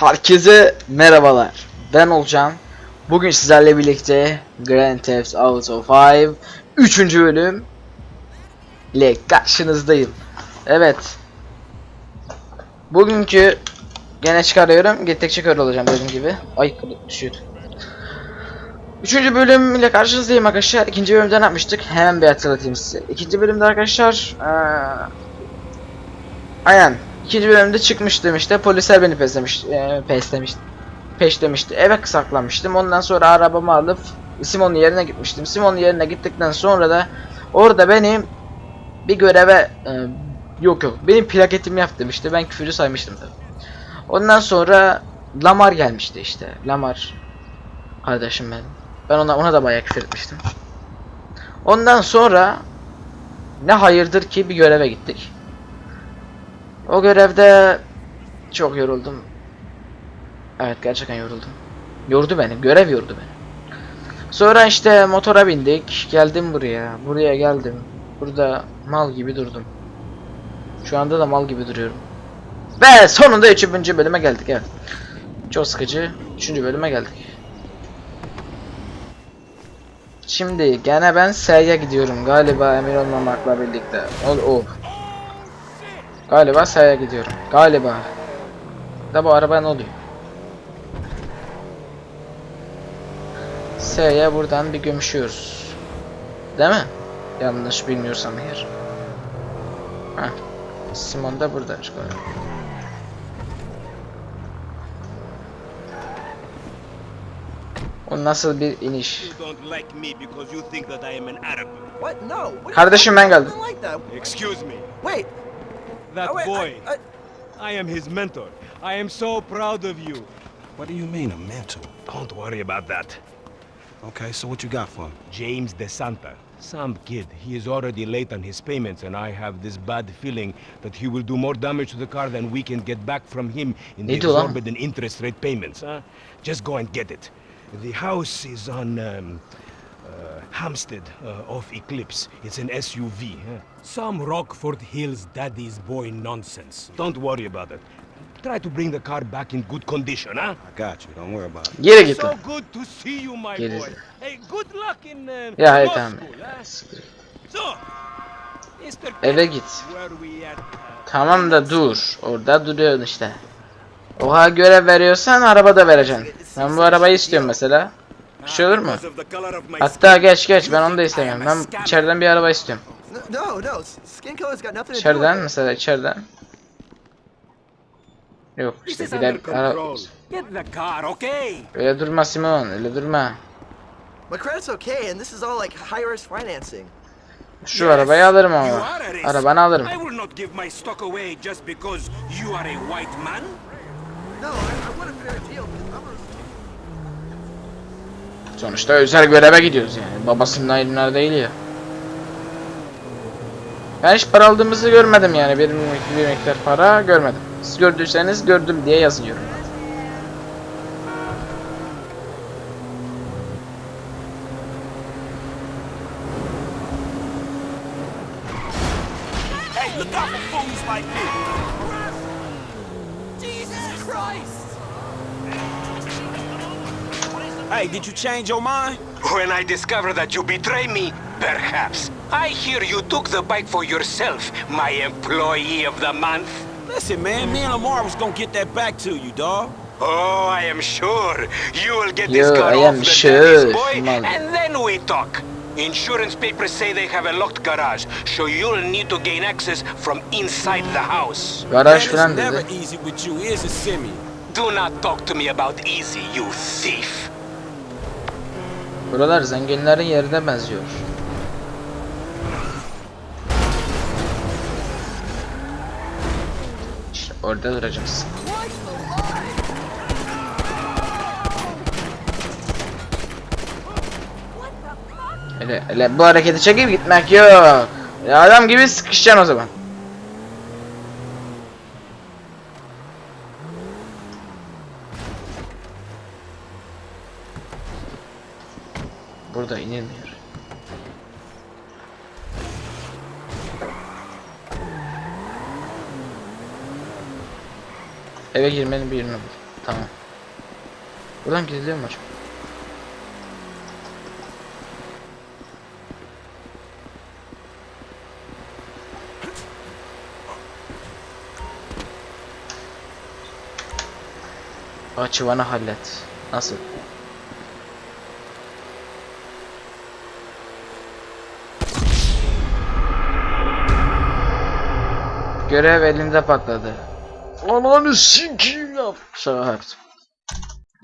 Herkese merhabalar. Ben Olcan. Bugün sizlerle birlikte Grand Theft Auto 5 3. bölüm ile karşınızdayım. Evet. Bugünkü gene çıkarıyorum. Gittikçe kör olacağım dediğim gibi. Ay kılık düşüyor. Üçüncü bölüm ile karşınızdayım arkadaşlar. İkinci bölümde ne yapmıştık? Hemen bir hatırlatayım size. İkinci bölümde arkadaşlar eee Aynen. İkinci bölümde çıkmıştım işte. Polisler beni peslemiş, e, peslemiş, peşlemişti. Eve saklanmıştım. Ondan sonra arabamı alıp Simon'un yerine gitmiştim. Simon'un yerine gittikten sonra da orada benim bir göreve e, yok yok benim plaketimi yap demişti. Ben küfürü saymıştım tabii. Ondan sonra Lamar gelmişti işte. Lamar kardeşim benim. Ben ona ona da bayağı küfür etmiştim. Ondan sonra ne hayırdır ki bir göreve gittik. O görevde çok yoruldum. Evet gerçekten yoruldum. Yordu beni. Görev yordu beni. Sonra işte motora bindik. Geldim buraya. Buraya geldim. Burada mal gibi durdum. Şu anda da mal gibi duruyorum. Ve sonunda 3. bölüme geldik evet. Çok sıkıcı. 3. bölüme geldik. Şimdi gene ben S'ye gidiyorum galiba emin olmamakla birlikte. Ol o. Galiba S'ye gidiyorum. Galiba. Da bu araba ne oluyor? S'ye buradan bir gömüşüyoruz. Değil mi? Yanlış bilmiyorsam eğer. Heh. Simon da burada galiba. O nasıl bir iniş? Kardeşim ben geldim. Excuse me. Wait. That oh, wait, boy. I, I, I am his mentor. I am so proud of you. What do you mean, a mentor? Don't worry about that. Okay, so what you got for him? James DeSanta. Some kid. He is already late on his payments, and I have this bad feeling that he will do more damage to the car than we can get back from him in the Ne exorbitant interest rate payments. Huh? Just go and get it. The house is on um, Hampstead uh, off Eclipse. It's an SUV. Huh? Some Rockford Hills daddy's boy nonsense. Don't worry about it. Try to bring the car back in good condition, huh? I got you. Don't worry about it. Geri git So lan. good to see you, my Gerisi. boy. Hey, good luck in uh, Ya law tamam. school, huh? Siktir. So, Mr. Eve git. Where we at? uh, Tamam da dur. Orada duruyorsun işte. Oha görev veriyorsan araba da vereceksin. Ben bu arabayı istiyorum mesela. Bir şey olur mu? Hatta geç geç ben onu da istemiyorum. Ben içeriden bir araba istiyorum. no, no. Skin color's got nothing to do with İçeriden mesela içeriden. Yok işte gider ara... Get the car, okay? Öyle durma Simon öyle durma. My credit's okay, and this is all like high risk financing. Şu arabayı alırım ama. Arabanı alırım. I will not give my stock away just because you are a white man. No, I, I want a fair deal. Sonuçta özel göreve gidiyoruz yani. Babasının ayrımlar değil ya. Ben hiç para aldığımızı görmedim yani. Miktar- bir miktar para görmedim. Siz gördüyseniz gördüm diye yazıyorum. Hey, look out for fools like me. Hey, did you change your mind? When I discover that you betray me, perhaps. I hear you took the bike for yourself, my employee of the month. Listen, man, me and Lamar was gonna get that back to you, dog. Oh, I am sure you will get Yo, this car I off am the sure, boy, man. and then we talk. Insurance papers say they have a locked garage, so you'll need to gain access from inside the house. Garaj Man, falan it's never easy with you, is it, Simeon? Do not talk to me about easy, you thief. Buralar zenginlerin yerine benziyor. İşte orada duracağız. Öyle, öyle bu hareketi çekip gitmek yok. Ya adam gibi sıkışacaksın o zaman. Burada inilmiyor. Eve girmenin bir yolunu bul. Tamam. Buradan gidiliyor mu acaba? Açıvanı hallet. Nasıl? Görev elimde patladı. Ananı sikiyim ya. Şaka yaptım.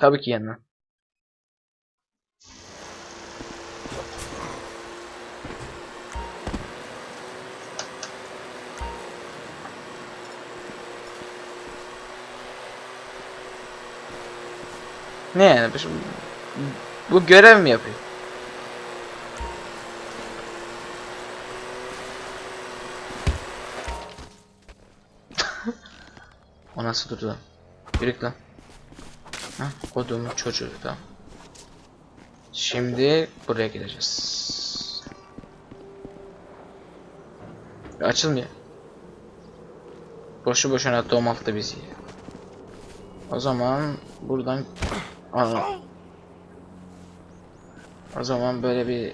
Tabii ki yenmem. Ne yani? Bu görev mi yapıyor? O nasıl durdu? Yürük lan. Hah, kodumun çocuğu tamam. Şimdi buraya gideceğiz. Açılmıyor. Boşu boşuna domalttı bizi. O zaman buradan Aa. O zaman böyle bir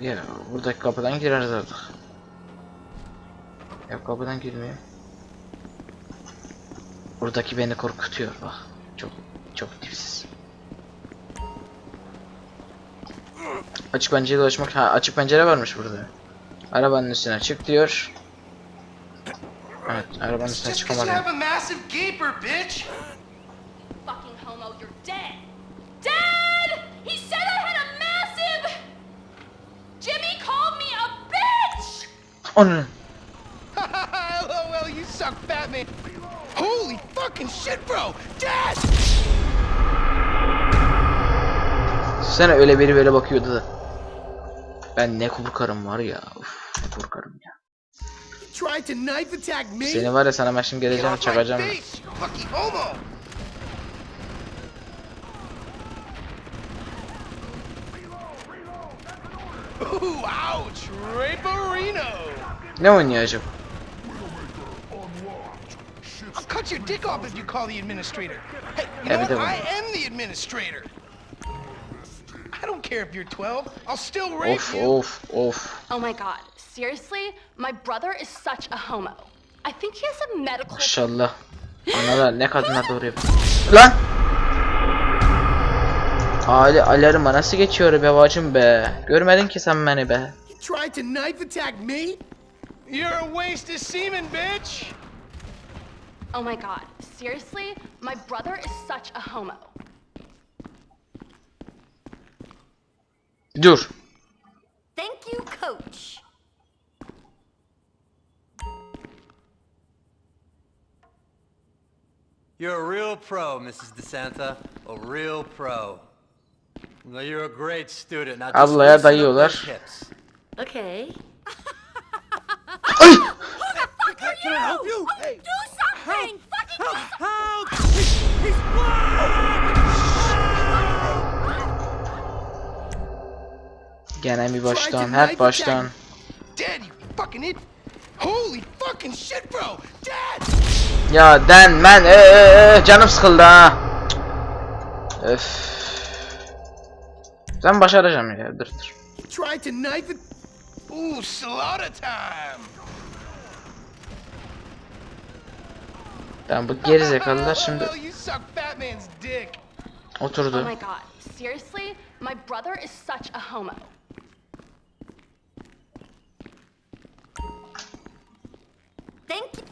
ya buradaki kapıdan gireriz artık. Ya kapıdan girmiyor. Buradaki beni korkutuyor bak. Çok çok tipsiz. Açık pencereye dolaşmak ha açık pencere varmış burada. Arabanın üstüne çık diyor. Evet arabanın üstüne çıkamadım. Onun. LOL, you suck, fat man! Holy fucking shit, bro! Dad! Sen öyle biri böyle bakıyordu da. Ben ne korkarım var ya. Uf, ne korkarım ya. Seni var ya sana ben şimdi geleceğim çakacağım. Ne oynuyor acaba? I'll cut your dick off if you call the administrator. Hey, you know what? I am the administrator. I don't care if you're 12. I'll still rape Of you. of of. Oh my god, seriously? My brother is such a homo. I think he has a medical. Maşallah. Analar ne kadına doğru yapıyor. Lan! Ali alarma nasıl geçiyor be bacım be? Görmedin ki sen beni be. You tried to knife attack me? You're a waste of semen, bitch! Oh my god, seriously? My brother is such a homo. Dur. Thank you, coach. You're a real pro, Mrs. DeSanta. A real pro. Well, you're a great student. Now just Ablaya loosen up dayıyorlar. those hips. Okay. Ay! Can I help you? Hey, Help! He's, he's blind! Gene bir baştan, hep baştan. Dad, you fucking it! Holy fucking shit, bro! Dad! Ya den men ee, ee, ee, canım sıkıldı ha. Öf. Ben başaracağım ya dur dur. You tried to knife it. Ooh, slaughter time! Ben bu gerizekalılar şimdi. Oh oturdu. my god, seriously? My brother is such a homo. Thank you.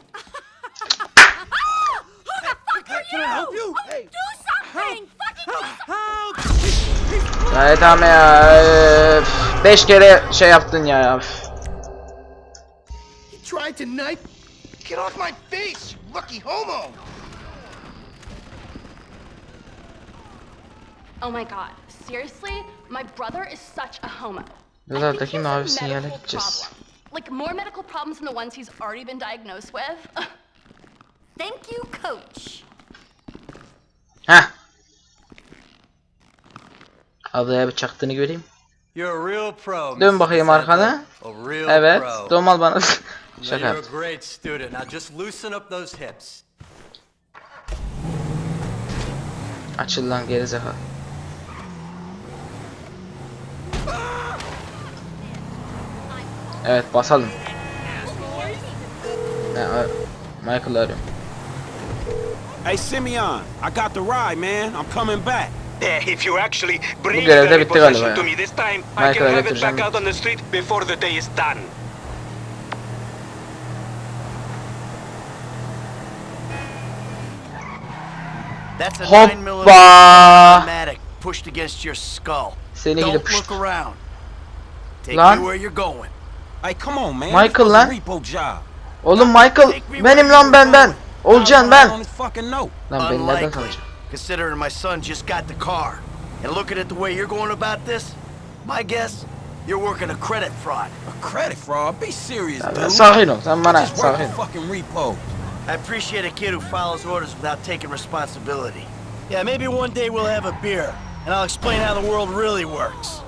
Can I help you? Hey, Do something! Fucking help! He's, he's blind! Ya tamam ya. öf. Beş kere şey yaptın ya. öf. Get off my face, you lucky homo! Oh my god, seriously? My brother is such a homo. I Yollardaki think he has a medical gideceğiz. problem. Like more medical problems than the ones he's already been diagnosed with. Thank you, coach. Heh. Ablaya bir çaktığını göreyim. You're a real pro, Dön bakayım DeSanta. arkana. Evet. pro. Domal bana. Şaka you're a yaptım. great student. Now just loosen up those hips. Açıl lan gerizekalı. Evet basalım. Ben a- Michael'ı arıyorum. Hey, Simeon, I got the ride, man. I'm coming back. If you actually bring görevde the bitti galiba repossession ya. to me this time, I can have it back out on the street before the day is done. That's a Hoppa! 9 millimeter automatic pushed against your skull. Seni Don't gidip look around. Take Lan. me where you're going. Hey, come on, man. Michael This was lan. a repo job. Oğlum Michael benim lan ben ben. Olcan On ben. fucking note. Lan beni nereden Unlikely, considering my son just got the car. And looking at the way you're going about this, my guess, you're working a credit fraud. A credit fraud? Be serious, dude. Sakin ol sen bana Just work sakin a ol. fucking repo. I appreciate a kid who follows orders without taking responsibility. Yeah, maybe one day we'll have a beer, and I'll explain how the world really works.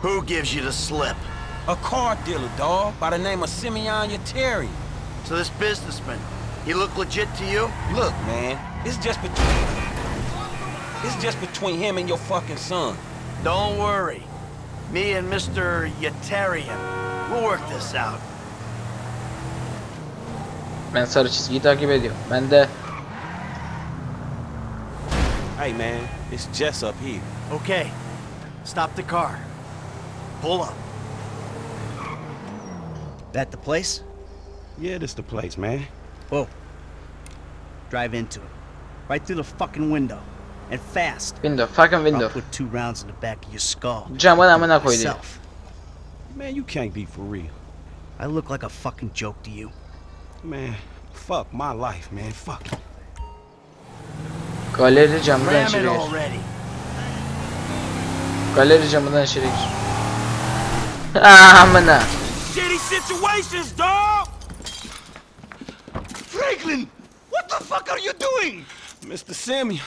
Who gives you the slip? A car dealer, dog, by the name of Simeon Yeteri. So this businessman, he look legit to you? Look, man, it's just between... It's just between him and your fucking son. Don't worry. Me and Mr. Yetarian, we'll work this out. Ben sarı çizgiyi takip ediyorum. Ben de Hey, man, it's Jess up here. Okay, stop the car. Pull up. That the place? Yeah, this the place, man. Whoa. Drive into it. Right through the fucking window. And fast. window fucking window. I'll put two rounds in the back of your skull. Camın amına koy diyor. Myself. Man, you can't be for real. I look like a fucking joke to you. Man, fuck my life, man. Fuck. Galeri camından içeri gir. Galeri camından içeri gir. Ah, Amına. Shitty situations, dog! Franklin! What the fuck are you doing? Mr. Simeon,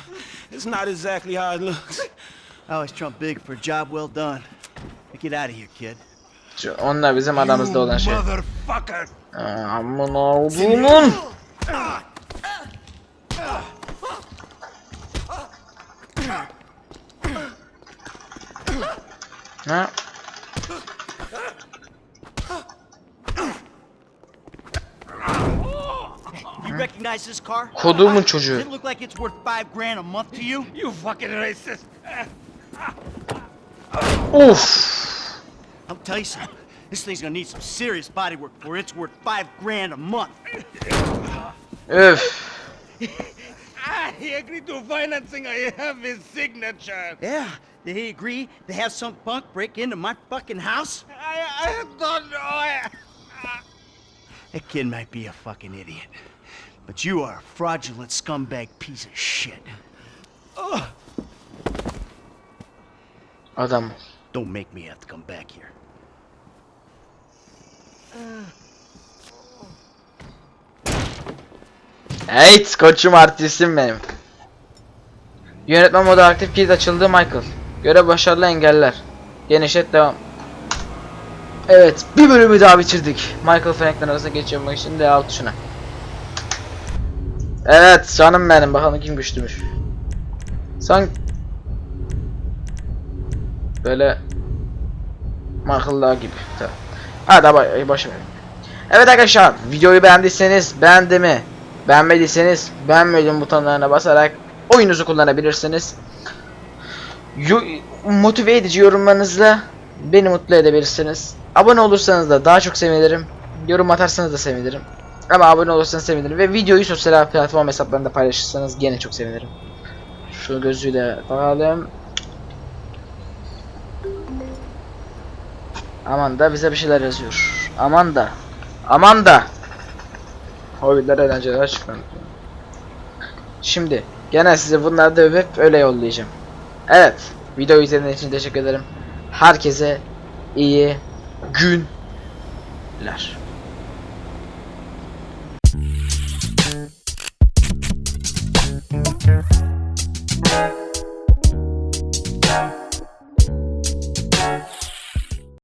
it's not exactly how it looks. I always trump big for a job well done. Get out of here, kid. Şu- Onlar bizim aramızda olan şey. Motherfucker! Ah, Amına oğlumun. Ha? You recognize this car? Kodumun Does çocuğu. it look like it's worth five grand a month to you? You fucking racist! Uf. I'll tell you something. This thing's gonna need some serious body work for it's worth five grand a month. Öf. He agreed to financing. I have his signature. Yeah, did he agree to have some punk break into my fucking house? I, I don't know. I, That kid might be a fucking idiot. But you are a fraudulent scumbag piece of shit. Adam. Don't make me have to come back here. Hey koçum artistim benim. Yönetmen modu aktif kilit açıldı Michael. Görev başarılı engeller. Genişlet devam. Evet bir bölümü daha bitirdik. Michael Franklin arasında geçirmek için de alt tuşuna. Evet canım benim bakalım kim güçlümüş. Son böyle Michael'lar gibi. Tamam. Hadi bay başım. Evet arkadaşlar videoyu beğendiyseniz beğendi mi? Beğenmediyseniz beğenmedim butonlarına basarak oyununuzu kullanabilirsiniz. Yo- motive edici yorumlarınızla beni mutlu edebilirsiniz. Abone olursanız da daha çok sevinirim. Yorum atarsanız da sevinirim. Ama abone olursanız sevinirim. Ve videoyu sosyal platform hesaplarında paylaşırsanız gene çok sevinirim. Şu gözlüğü de bakalım. Aman da bize bir şeyler yazıyor. Aman da. Aman da. Hobbitler eğlenceler çıkmadı. Şimdi gene size bunları da övüp öyle yollayacağım. Evet. Video izlediğiniz için teşekkür ederim. Herkese iyi günler.